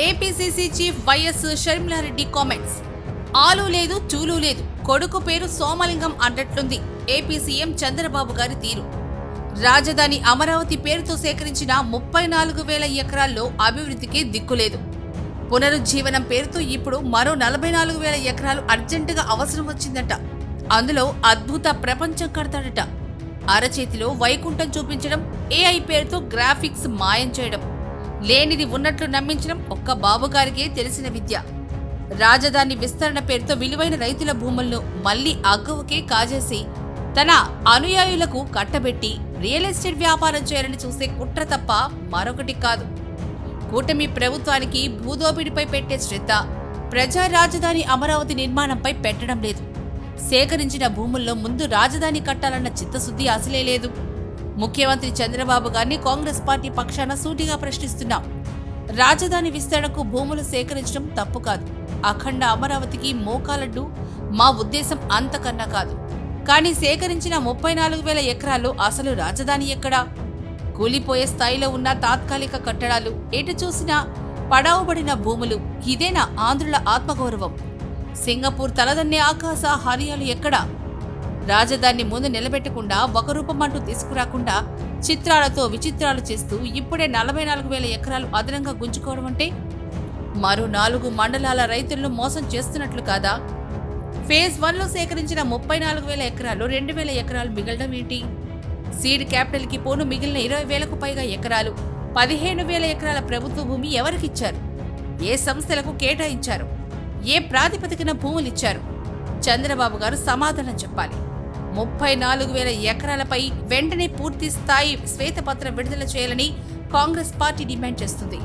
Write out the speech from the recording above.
APCC chief YS Sharmila Reddy comments ఆలు లేదు చూలు లేదు. కొడుకు పేరు సోమలింగం అన్నట్లుంది. ఏపీ సీఎం చంద్రబాబు గారి తీరు. రాజధాని అమరావతి పేరుతో సేకరించిన ముప్పై నాలుగు వేల ఎకరాల్లో అభివృద్ధికి దిక్కులేదు పునరుజ్జీవనం పేరుతో ఇప్పుడు మరో నలభై నాలుగు వేల ఎకరాలు అర్జెంటుగా అవసరం వచ్చిందట. అందులో అద్భుత ప్రపంచం కడతాడట. అరచేతిలో వైకుంఠం చూపించడం ఏఐ పేరుతో గ్రాఫిక్స్ మాయం చేయడం. లేనిది ఉన్నట్లు నమ్మించడం ఒక్క బాబుగారికే తెలిసిన విద్య. రాజధాని విస్తరణ పేరుతో విలువైన రైతుల భూములను మళ్ళీ అగ్గవుకే కాజేసి తన అనుయాయులకు కట్టబెట్టి రియల్ ఎస్టేట్ వ్యాపారం చేయాలని చూసే కుట్ర తప్ప మరొకటి కాదు. కూటమి ప్రభుత్వానికి భూదోపిడిపై పెట్టే శ్రద్ధ ప్రజా రాజధాని అమరావతి నిర్మాణంపై పెట్టడం లేదు. సేకరించిన భూముల్లో ముందు రాజధాని కట్టాలన్న చిత్తశుద్ధి అసలే లేదు. ముఖ్యమంత్రి చంద్రబాబు గారిని కాంగ్రెస్ పార్టీ పక్షాన సూటిగా ప్రశ్నిస్తున్నాం. రాజధాని విస్తరణకు భూములు సేకరించడం తప్పు కాదు. అఖండ అమరావతికి మోకాలడ్డు మా ఉద్దేశం అంతకన్నా కాదు. కానీ సేకరించిన ముప్పై నాలుగు వేల ఎకరాల్లో అసలు రాజధాని ఎక్కడా? కూలిపోయే స్థాయిలో ఉన్న తాత్కాలిక కట్టడాలు ఎటు చూసినా పడావబడిన భూములు ఇదేనా ఆంధ్రుల ఆత్మగౌరవం? సింగపూర్ తలదన్నే ఆకాశ హరియాలు ఎక్కడా? రాజధాని ముందు నిలబెట్టకుండా ఒక రూపమంటూ తీసుకురాకుండా చిత్రాలతో విచిత్రాలు చేస్తూ ఇప్పుడే నలభై నాలుగు వేల ఎకరాలు అదనంగా గుంజుకోవడం అంటే మరో నాలుగు మండలాల రైతులను మోసం చేస్తున్నట్లు కాదా? ఫేజ్ వన్లో సేకరించిన ముప్పై నాలుగు వేల ఎకరాలు రెండు వేల ఎకరాలు మిగలడం ఏంటి? సీడ్ క్యాపిటల్కి పోను మిగిలిన ఇరవై వేలకు పైగా ఎకరాలు. పదిహేను వేల ఎకరాల ప్రభుత్వ భూమి ఎవరికిచ్చారు? ఏ సంస్థలకు కేటాయించారు? ఏ ప్రాతిపదికన భూములు ఇచ్చారు చంద్రబాబు గారు సమాధానం చెప్పాలి. ముప్పై నాలుగు వేల ఎకరాలపై వెంటనే పూర్తి స్థాయి శ్వేతపత్రం విడుదల చేయాలని కాంగ్రెస్ పార్టీ డిమాండ్ చేస్తుంది.